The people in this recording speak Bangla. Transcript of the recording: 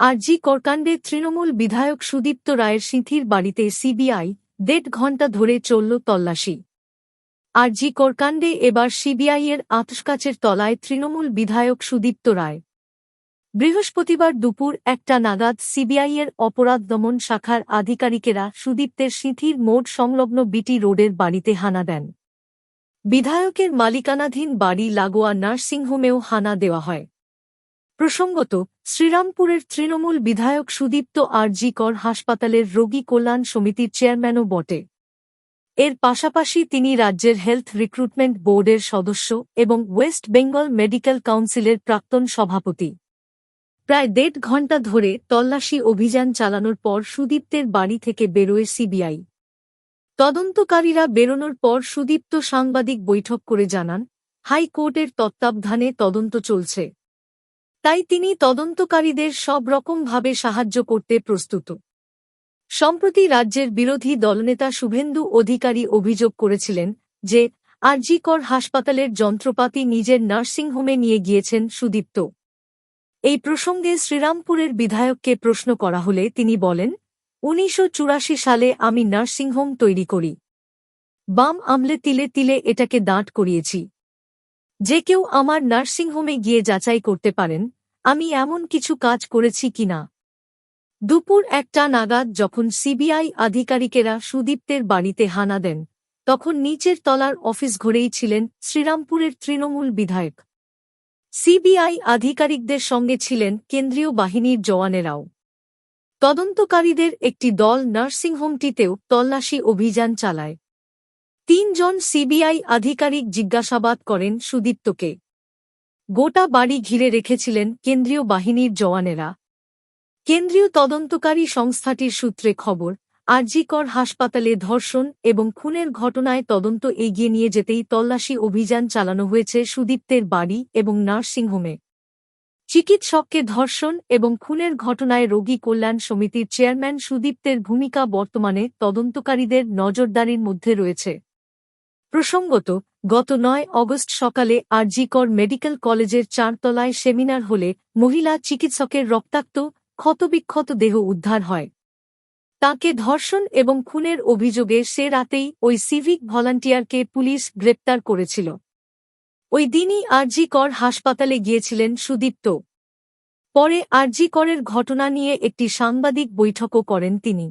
আরজি করকাণ্ডে তৃণমূল বিধায়ক সুদীপ্ত রায়ের সিঁথির বাড়িতে সিবিআই দেড় ঘণ্টা ধরে চলল তল্লাশি। আরজি করকাণ্ডে এবার সিবিআইয়ের আতসকাচের তলায় তৃণমূল বিধায়ক সুদীপ্ত রায়। বৃহস্পতিবার দুপুর একটা নাগাদ সিবিআইয়ের অপরাধ দমন শাখার আধিকারিকেরা সুদীপ্তের সিঁথির মোড় সংলগ্ন বিটি রোডের বাড়িতে হানা দেন। বিধায়কের মালিকানাধীন বাড়ি লাগোয়া নার্সিংহোমেও হানা দেওয়া হয়। প্রসঙ্গত শ্রীরামপুরের তৃণমূল বিধায়ক সুদীপ্ত আরজি কর হাসপাতালের রোগী কল্যাণ সমিতির চেয়ারম্যানও বটে। এর পাশাপাশি তিনি রাজ্যের হেলথ রিক্রুটমেন্ট বোর্ডের সদস্য এবং ওয়েস্ট বেঙ্গল মেডিকেল কাউন্সিলের প্রাক্তন সভাপতি। প্রায় দেড় ঘণ্টা ধরে তল্লাশি অভিযান চালানোর পর সুদীপ্তের বাড়ি থেকে বেরোয় সিবিআই। তদন্তকারীরা বেরোনোর পর সুদীপ্ত সাংবাদিক বৈঠক করে জানান, হাইকোর্টের তত্ত্বাবধানে তদন্ত চলছে। তাই তিনি তদন্তকারীদের সব রকমভাবে সাহায্য করতে প্রস্তুত। সম্প্রতি রাজ্যের বিরোধী দলনেতা শুভেন্দু অধিকারী অভিযোগ করেছিলেন যে, আরজিকর হাসপাতালের যন্ত্রপাতি নিজের নার্সিংহোমে নিয়ে গিয়েছেন সুদীপ্ত। এই প্রসঙ্গে শ্রীরামপুরের বিধায়ককে প্রশ্ন করা হলে তিনি বলেন, উনিশশো চুরাশি সালে আমি নার্সিংহোম তৈরি করি। বাম আমলে তিলে তিলে এটাকে দাঁট করিয়েছি। যে কেউ আমার নার্সিংহোমে গিয়ে যাচাই করতে পারেন আমি এমন কিছু কাজ করেছি কিনা? দুপুর একটা নাগাদ যখন সিবিআই আধিকারিকেরা সুদীপ্তের বাড়িতে হানা দেন, তখন নিচের তলার অফিস ঘরেই ছিলেন শ্রীরামপুরের তৃণমূল বিধায়ক। সিবিআই আধিকারিকদের সঙ্গে ছিলেন কেন্দ্রীয় বাহিনীর জওয়ানেরাও। তদন্তকারীদের একটি দল নার্সিংহোমটিতেও তল্লাশি অভিযান চালায়। তিনজন সিবিআই আধিকারিক জিজ্ঞাসাবাদ করেন সুদীপ্তকে। গোটা বাড়ি ঘিরে রেখেছিলেন কেন্দ্রীয় বাহিনীর জওয়ানেরা। কেন্দ্রীয় তদন্তকারী সংস্থাটির সূত্রে খবর, আরজিকর হাসপাতালে ধর্ষণ এবং খুনের ঘটনায় তদন্ত এগিয়ে নিয়ে যেতেই তল্লাশি অভিযান চালানো হয়েছে সুদীপ্তের বাড়ি এবং নার্সিংহোমে। চিকিৎসককে ধর্ষণ এবং খুনের ঘটনায় রোগী কল্যাণ সমিতির চেয়ারম্যান সুদীপ্তের ভূমিকা বর্তমানে তদন্তকারীদের নজরদারির মধ্যে রয়েছে। প্রসঙ্গত গত নয় অগস্ট সকালে আরজিকর মেডিকেল কলেজের চারতলায় সেমিনার হলে মহিলা চিকিৎসকের রক্তাক্ত, ক্ষতবিক্ষত দেহ উদ্ধার হয়। তাকে ধর্ষণ এবং খুনের অভিযোগে সে রাতেই ওই সিভিক ভলান্টিয়ারকে পুলিশ গ্রেপ্তার করেছিল। ওই দিনই আরজি কর হাসপাতালে গিয়েছিলেন সুদীপ্ত। পরে আরজি করের ঘটনা নিয়ে একটি সাংবাদিক বৈঠকও করেন তিনি।